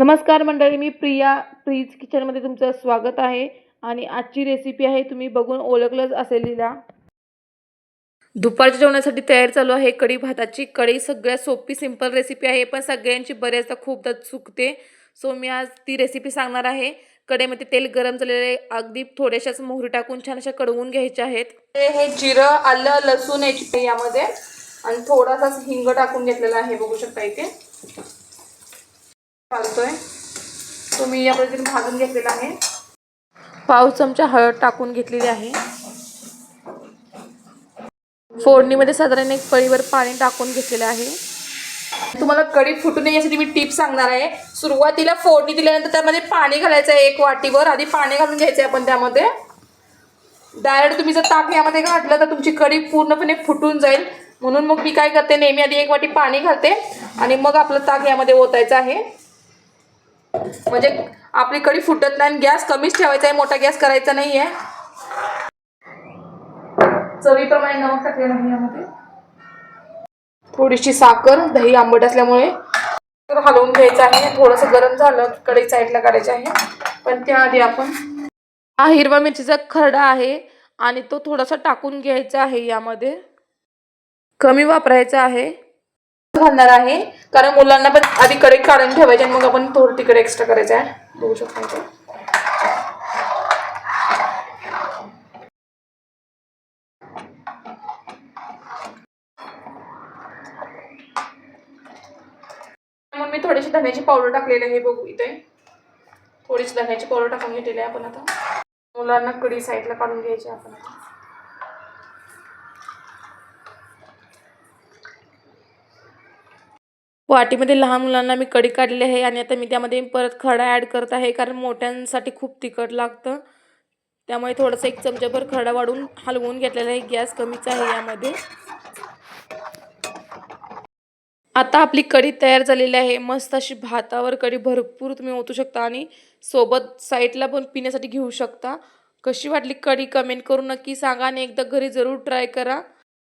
नमस्कार मंडळी मी प्रिया प्रीज किचनमध्ये तुमचं स्वागत आहे. आणि आजची रेसिपी आहे तुम्ही बघून ओळखलंच असेल हिला. दुपारच्या जेवणासाठी तयार चालू आहे कढी भाताची. कढी सगळ्यात सोपी सिंपल रेसिपी आहे पण सगळ्यांची बऱ्याचदा खूपदा चुकते. सो मी आज ती रेसिपी सांगणार आहे. कढईमध्ये तेल गरम झालेले आहे. अगदी थोड्याशाच मोहरी टाकून छान अशा कडवून घ्यायच्या आहेत. हे जिरं आलं लसूण याची यामध्ये. आणि थोडासा हिंग टाकून घेतलेला आहे बघू शकता इथे. घालतोय. तो मी या पद्धतीने भाजून घेतलेला आहे. पाव चमचा हळद टाकून घेतलेली आहे. फोडणीमध्ये साधारण एक पळीवर पाणी टाकून घेतलेलं आहे. तुम्हाला कढी फुटू नये यासाठी मी टिप सांगणार आहे. सुरुवातीला फोडणी दिल्यानंतर त्यामध्ये पाणी घालायचं आहे एक वाटीवर. आधी पाणी घालून घ्यायचं आहे आपण त्यामध्ये. डायरेक्ट तुम्ही जर ताक यामध्ये घातलं तर तुमची कढी पूर्णपणे फुटून जाईल. म्हणून मग मी काय करते नेहमी आधी एक वाटी पाणी घालते आणि मग आपलं ताक यामध्ये ओतायचं आहे. म्हणजे आपली कढी फुटत नाही गॅस कमीच ठेवायचा आहे मोठा गॅस करायचा नाही आहे चवीप्रमाणे नमक टाकलेलं आहे यामध्ये. थोडीशी साखर दही आंबट असल्यामुळे हलवून घ्यायचं आहे. थोडंसं गरम झालं की कढई साईडला काढायचं आहे. पण त्याआधी आपण हा हिरवा मिरचीचा खरडा आहे आणि तो थोडासा टाकून घ्यायचा आहे यामध्ये. कमी वापरायचा आहे. घालणार आहे. कारण मुलांना पण आधी कडे काढून ठेवायचे आणि मग आपण थोडं तिकडे एक्स्ट्रा करायचं आहे. बघू शकतो मग मी थोडीशी धन्याची पावडर टाकलेली आहे बघू इथे. थोडीशी धन्याची पावडर टाकून घेतलेली आहे आपण आता. मुलांना कडी साईडला काढून घ्यायची आपण आता. वाटीमध्ये लहान मुलांना मी कढी काढली आहे आणि आता मी त्यामध्ये परत खडा ॲड करत आहे कारण मोठ्यांसाठी खूप तिखट लागतं. त्यामुळे थोडंसं एक चमचाभर खडा वाढून हलवून घेतलेला आहे. गॅस कमीच आहे यामध्ये. आता आपली कढी तयार झालेली आहे. मस्त अशी भातावर कढी भरपूर तुम्ही ओतू शकता आणि सोबत साईडला पण पिण्यासाठी घेऊ शकता. कशी वाटली कढी कमेंट करून नक्की सांगा आणि एकदा घरी जरूर ट्राय करा.